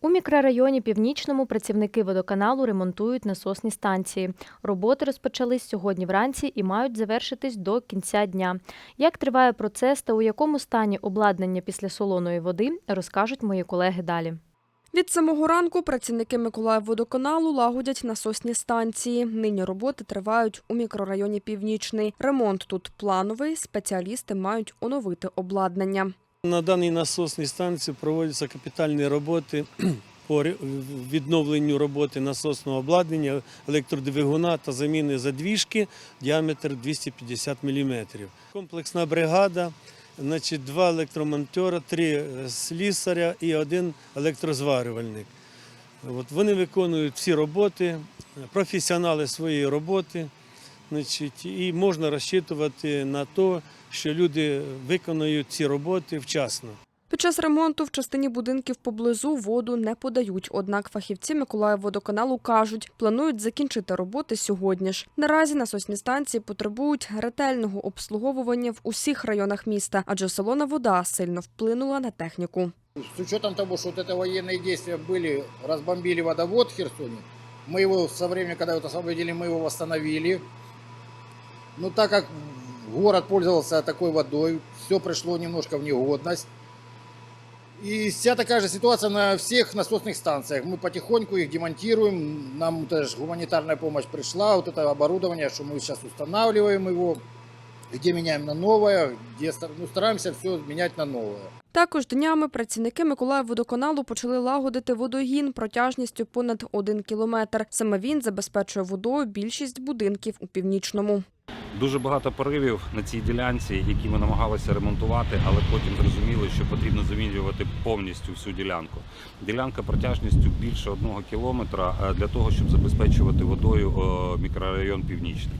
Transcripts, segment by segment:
У мікрорайоні Північному працівники водоканалу ремонтують насосні станції. Роботи розпочались сьогодні вранці і мають завершитись до кінця дня. Як триває процес та у якому стані обладнання після солоної води, розкажуть мої колеги далі. Від самого ранку працівники Миколаївводоканалу лагодять насосні станції. Нині роботи тривають у мікрорайоні Північний. Ремонт тут плановий. Спеціалісти мають оновити обладнання. На даній насосній станції проводяться капітальні роботи по відновленню роботи насосного обладнання, електродвигуна та заміни задвіжки діаметр 250 мм. Комплексна бригада, значить, два електромонтера, три е, слісаря і один електрозварювальник. От вони виконують всі роботи, професіонали своєї роботи. Значить, і можна розчитувати на те, що люди виконують ці роботи вчасно. Під час ремонту в частині будинків поблизу воду не подають. Однак фахівці Миколаївводоканалу кажуть, планують закінчити роботи сьогодні ж. Наразі насосні станції потребують ретельного обслуговування в усіх районах міста, адже солона вода сильно вплинула на техніку. С учетом того, что вот это военные действия были, разбомбили водовод в Херсоне, мы его со времени, когда его освободили, мы его восстановили. Но так как город пользовался такой водой, все пришло немножко в негодность. И вся такая же ситуация на всех насосных станциях. Мы потихоньку их демонтируем. Нам даже гуманитарная помощь пришла. Вот это оборудование, что мы сейчас устанавливаем его. Где меняем на новое, где стар- ну, стараемся все менять на новое. Також днями працівники Миколаївводоканалу почали лагодити водогін протяжністю понад один кілометр. Саме він забезпечує водою більшість будинків у північному. Дуже багато поривів на цій ділянці, які ми намагалися ремонтувати, але потім зрозуміли, що потрібно замінювати повністю всю ділянку. Ділянка протяжністю більше одного кілометра е, для того, щоб забезпечувати водою е, мікрорайон Північний.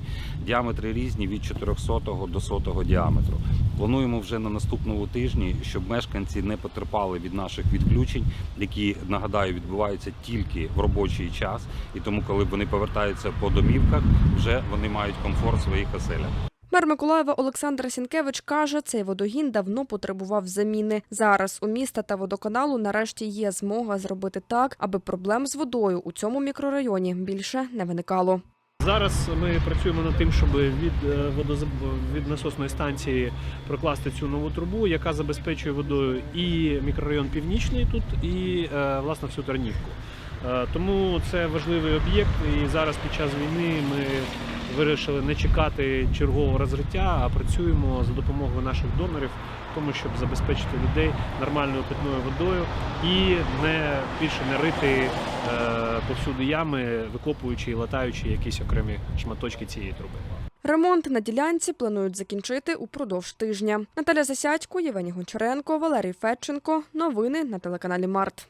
Діаметри різні від 400 до 100 діаметру. Плануємо вже на наступному тижні, щоб мешканці не потерпали від наших відключень, які нагадаю відбуваються тільки в робочий час, і тому, коли вони повертаються по домівках, вже вони мають комфорт своїх оселях. Мер Миколаєва Олександр Сінкевич каже, цей водогін давно потребував заміни. Зараз у міста та водоканалу нарешті є змога зробити так, аби проблем з водою у цьому мікрорайоні більше не виникало. Зараз ми працюємо над тим, щоб від е, водозаб... від насосної станції прокласти цю нову трубу, яка забезпечує водою і мікрорайон Північний тут, і е, власне всю Тарнівку. Е, Тому це важливий об'єкт, і зараз під час війни ми вирішили не чекати чергового розриття, а працюємо за допомогою наших донорів, в тому, щоб забезпечити людей нормальною питною водою і не більше не рити е, повсюди ями, викопуючи і латаючи якісь окремі шматочки цієї труби. Ремонт на ділянці планують закінчити упродовж тижня. Наталя Засядько, Євгеній Гончаренко, Валерій Федченко. Новини на телеканалі Март.